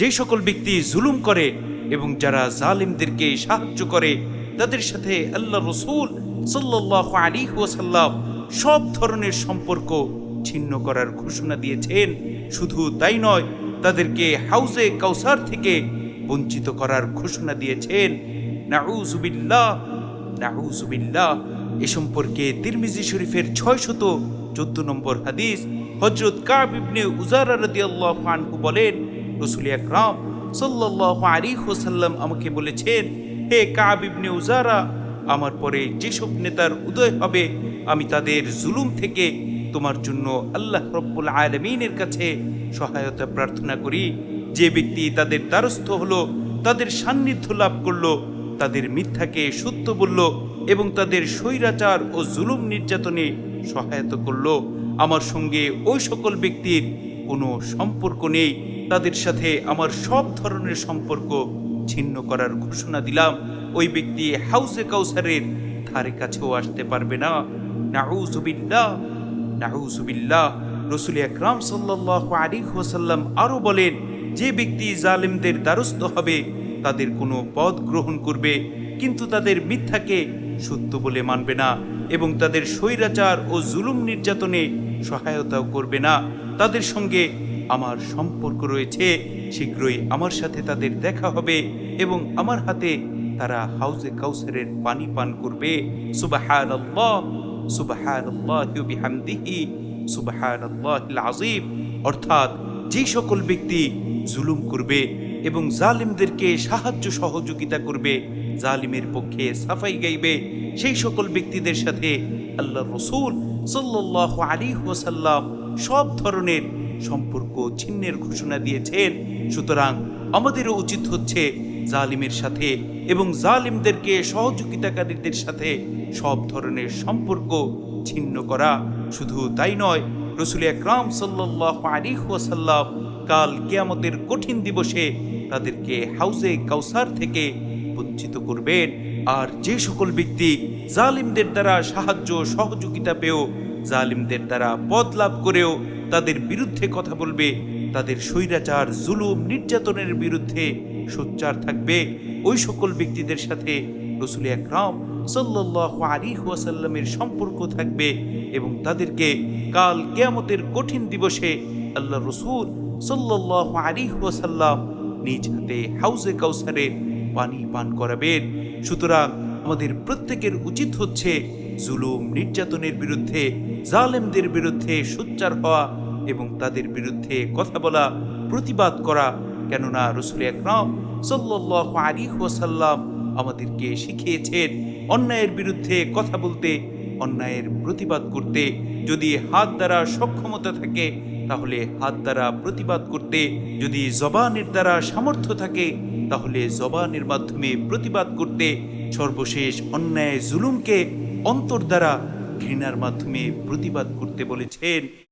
যে সকল ব্যক্তি জুলুম করে এবং যারা জালিমদেরকে সাহায্য করে, তাদের সাথে আল্লাহ রসুল সাল্লাহ আলী ওয়াসাল্লাম সব ধরনের সম্পর্ক ছিন্ন করার ঘোষণা দিয়েছেন। শুধু তাই নয়, তাদেরকে হাউজে কাউসার থেকে বঞ্চিত করার ঘোষণা দিয়েছেন। নাউজুবিল্লাহ নাউজুবিল্লাহ এ সম্পর্কে তিরমিজি শরীফের ছয় শত চোদ্দ নম্বর হাদিস হজরত কাব ইবনে উজারা রাদিয়াল্লাহু আনহু বলেন রসুল আকরাম সাল্লাল্লাহু আলাইহি ওয়াসাল্লাম আমাকে বলেছেন, হে কাব ইবনে উজারা, আমার পরে যেসব নেতার উদয় হবে, আমি তাদের জুলুম থেকে তোমার জন্য আল্লাহ রব্বুল আলমিনের কাছে সহায়তা প্রার্থনা করি। যে ব্যক্তি তাদের দ্বারস্থ হলো, তাদের সান্নিধ্য লাভ করল, তাদের মিথ্যাকে সত্য বলল এবং তাদের স্বৈরাচার ও জুলুম নির্যাতনে সহায়তা করল। আমার সঙ্গে ওই সকল ব্যক্তির কোনো সম্পর্ক নেই। তাদের সাথে আমার সব ধরনের সম্পর্ক ছিন্ন করার ঘোষণা দিলাম। ওই ব্যক্তি হাউসে কাউসারের ধারে কাছেও আসতে পারবে না। নাউজুবিল্লাহ নাউজুবিল্লাহ রসুল আকরাম সাল্লাহ আলী ওসাল্লাম আরও বলেন, যে ব্যক্তি জালিমদের দ্বারস্থ হবে, তাদের কোনো পদ গ্রহণ করবে, কিন্তু তাদের মিথ্যাকে সত্য বলে মানবে না এবং তাদের স্বৈরাচার ও জুলুম নির্যাতনে সহায়তাও করবে না। তাদের সঙ্গে আমার সম্পর্ক রয়েছে, শীঘ্রই আমার সাথে তাদের দেখা হবে এবং আমার হাতে তারা হাউজে কাউসারের পানি পান করবে। অর্থাৎ যে সকল ব্যক্তি জুলুম করবে এবং জালিমদেরকে সাহায্য সহযোগিতা করবে, জালিমের পক্ষে সাফাই গাইবে, সেই সকল ব্যক্তিদের সাথে আল্লাহ রসুল সাল্লাহ আলী ওসাল্লাম সব ধরনের সম্পর্ক ছিন্নের ঘোষণা দিয়েছেন। সুতরাং আমাদেরও উচিত হচ্ছে জালিমের সাথে এবং জালিমদেরকে সহযোগিতাকারীদের সাথে সব ধরনের সম্পর্ক ছিন্ন করা। শুধু তাই নয়, রসুল আকরাম সাল্লাহ আলী ওয়াসাল্লাম কাল কেয়ামতের কঠিন দিবসে তাদেরকে হাউজে কাউসার থেকে বঞ্চিত করবেন। আর যে সকল ব্যক্তি জালিমদের দ্বারা সাহায্য সহযোগিতা পেয়েও, জালিমদের দ্বারা পদ লাভ করেও তাদের বিরুদ্ধে কথা বলবে, তাদের স্বৈরাচার, জুলুম, নির্যাতনের বিরুদ্ধে সোচ্চার থাকবে। ওই সকল ব্যক্তিদের সাথে রসুল আকরাম সাল্লাহ আলী ওয়াসাল্লামের সম্পর্ক থাকবে এবং তাদেরকে কাল কেয়ামতের কঠিন দিবসে আল্লাহ রসুল সাল্লাহ আলী ওয়াসাল্লাম নিজ হাতে হাউজে কাউসারের পানি পান করাবেন। সুতরাং আমাদের প্রত্যেকের উচিত হচ্ছে জুলুম, নির্যাতনের বিরুদ্ধে, জালেমদের বিরুদ্ধে সোচ্চার হওয়া এবং তাদের বিরুদ্ধে কথা বলা, প্রতিবাদ করা, কেননা রসুল আকরাম সাল্লাহ আলী ওয়াসাল্লাম আমাদেরকে শিখিয়েছেন অন্যায়ের বিরুদ্ধে কথা বলতে, অন্যায়ের প্রতিবাদ করতে। যদি হাত দ্বারা সক্ষমতা থাকে, তাহলে হাত দ্বারা প্রতিবাদ করতে। যদি জবানের দ্বারা সামর্থ্য থাকে, তাহলে জবানের মাধ্যমে প্রতিবাদ করতে। সর্বশেষ অন্যায় জুলুমকে অন্তর দ্বারা ঘৃণার মাধ্যমে প্রতিবাদ করতে বলেছেন।